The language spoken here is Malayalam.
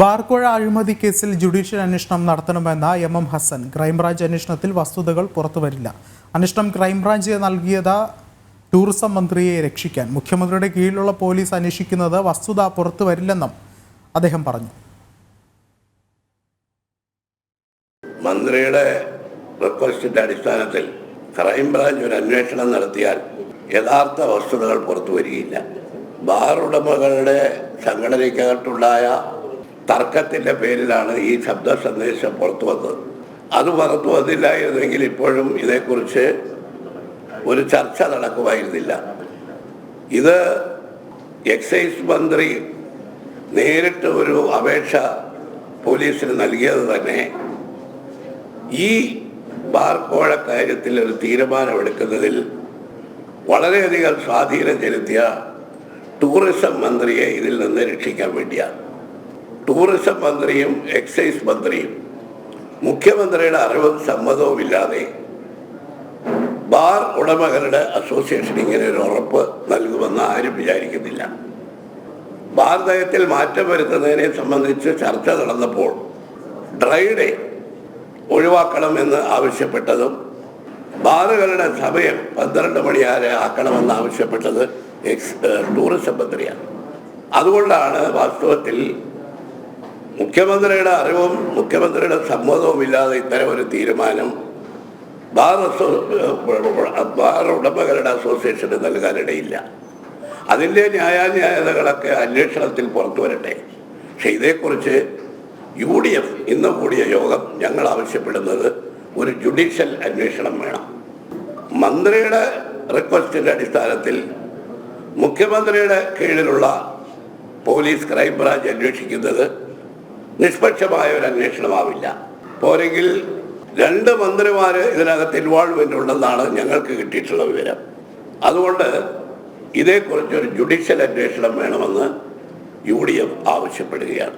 ബാർക്കോഴ അഴിമതി കേസിൽ ജുഡീഷ്യൽ അന്വേഷണം നടത്തണമെന്ന എം എം ഹസൻ. ക്രൈംബ്രാഞ്ച് അന്വേഷണത്തിൽ വസ്തുതകൾ പുറത്തുവരില്ല. അന്വേഷണം ക്രൈംബ്രാഞ്ച് നൽകിയത് ടൂറിസം മന്ത്രിയെ രക്ഷിക്കാൻ. മുഖ്യമന്ത്രിയുടെ കീഴിലുള്ള പോലീസ് അന്വേഷിക്കുന്നത് വസ്തുത പുറത്തുവരില്ലെന്നും അദ്ദേഹം പറഞ്ഞു. മന്ത്രിയുടെ റിക്വസ്റ്റിന്റെ അടിസ്ഥാനത്തിൽ ക്രൈംബ്രാഞ്ച് ഒരു അന്വേഷണം നടത്തിയാൽ യഥാർത്ഥ വസ്തുതകൾ പുറത്തു വരികയില്ല ബാർ ഉടമകളുടെ സംഘടനയ്ക്കകത്തുണ്ടായ തർക്കത്തിന്റെ പേരിലാണ് ഈ ശബ്ദ സന്ദേശം പുറത്തു വന്നത്. അത് പുറത്തു വന്നില്ലായിരുന്നെങ്കിൽ ഇപ്പോഴും ഇതേക്കുറിച്ച് ഒരു ചർച്ച നടക്കുമായിരുന്നില്ല. ഇത് എക്സൈസ് മന്ത്രി നേരിട്ട് ഒരു അപേക്ഷ പോലീസിന് നൽകിയത് തന്നെ ഈ ബാർക്കോഴ കാര്യത്തിൽ ഒരു തീരുമാനമെടുക്കുന്നതിൽ വളരെയധികം സ്വാധീനം ചെലുത്തിയ ടൂറിസം മന്ത്രിയെ ഇതിൽ നിന്ന് രക്ഷിക്കാൻ വേണ്ടിയാണ്. ടൂറിസം മന്ത്രിയും എക്സൈസ് മന്ത്രിയും മുഖ്യമന്ത്രിയുടെ അറിവും സമ്മതവും ഇല്ലാതെ ബാർ ഉടമകളുടെ അസോസിയേഷൻ ഇങ്ങനെ ഒരു ഉറപ്പ് നൽകുമെന്ന് ആരും വിചാരിക്കുന്നില്ല. ബാർ നയത്തിൽ മാറ്റം വരുത്തുന്നതിനെ സംബന്ധിച്ച് ചർച്ച നടന്നപ്പോൾ ഡ്രൈഡേ ഒഴിവാക്കണമെന്ന് ആവശ്യപ്പെട്ടതും ബാറുകളുടെ സമയം പന്ത്രണ്ട് മണി വരെ ആക്കണമെന്ന് ആവശ്യപ്പെട്ടത് എക്സ് ടൂറിസം മന്ത്രിയാണ്. അതുകൊണ്ടാണ് വാസ്തവത്തിൽ മുഖ്യമന്ത്രിയുടെ അറിവും മുഖ്യമന്ത്രിയുടെ സമ്മതവും ഇല്ലാതെ ഇത്തരം ഒരു തീരുമാനം ബാർ ബാർ ഉടമകളുടെ അസോസിയേഷന് നൽകാനിടയില്ല അതിന്റെ ന്യായാന്യായതകളൊക്കെ അന്വേഷണത്തിൽ പുറത്തു വരട്ടെ. പക്ഷെ ഇതേക്കുറിച്ച് യു ഡി എഫ് ഇന്ന് കൂടിയ യോഗം ഞങ്ങൾ ആവശ്യപ്പെടുന്നത് ഒരു ജുഡീഷ്യൽ അന്വേഷണം വേണം. മന്ത്രിയുടെ റിക്വസ്റ്റിന്റെ അടിസ്ഥാനത്തിൽ മുഖ്യമന്ത്രിയുടെ കീഴിലുള്ള പോലീസ് ക്രൈംബ്രാഞ്ച് അന്വേഷിക്കുന്നത് നിഷ്പക്ഷമായ ഒരു അന്വേഷണമാവില്ല. പോരെങ്കിൽ രണ്ട് മന്ത്രിമാര് ഇതിനകത്ത് ഇൻവോൾവ്മെന്റ് ഉണ്ടെന്നാണ് ഞങ്ങൾക്ക് കിട്ടിയിട്ടുള്ള വിവരം. അതുകൊണ്ട് ഇതേക്കുറിച്ചൊരു ജുഡീഷ്യൽ അന്വേഷണം വേണമെന്ന് യു ഡി എഫ് ആവശ്യപ്പെടുകയാണ്.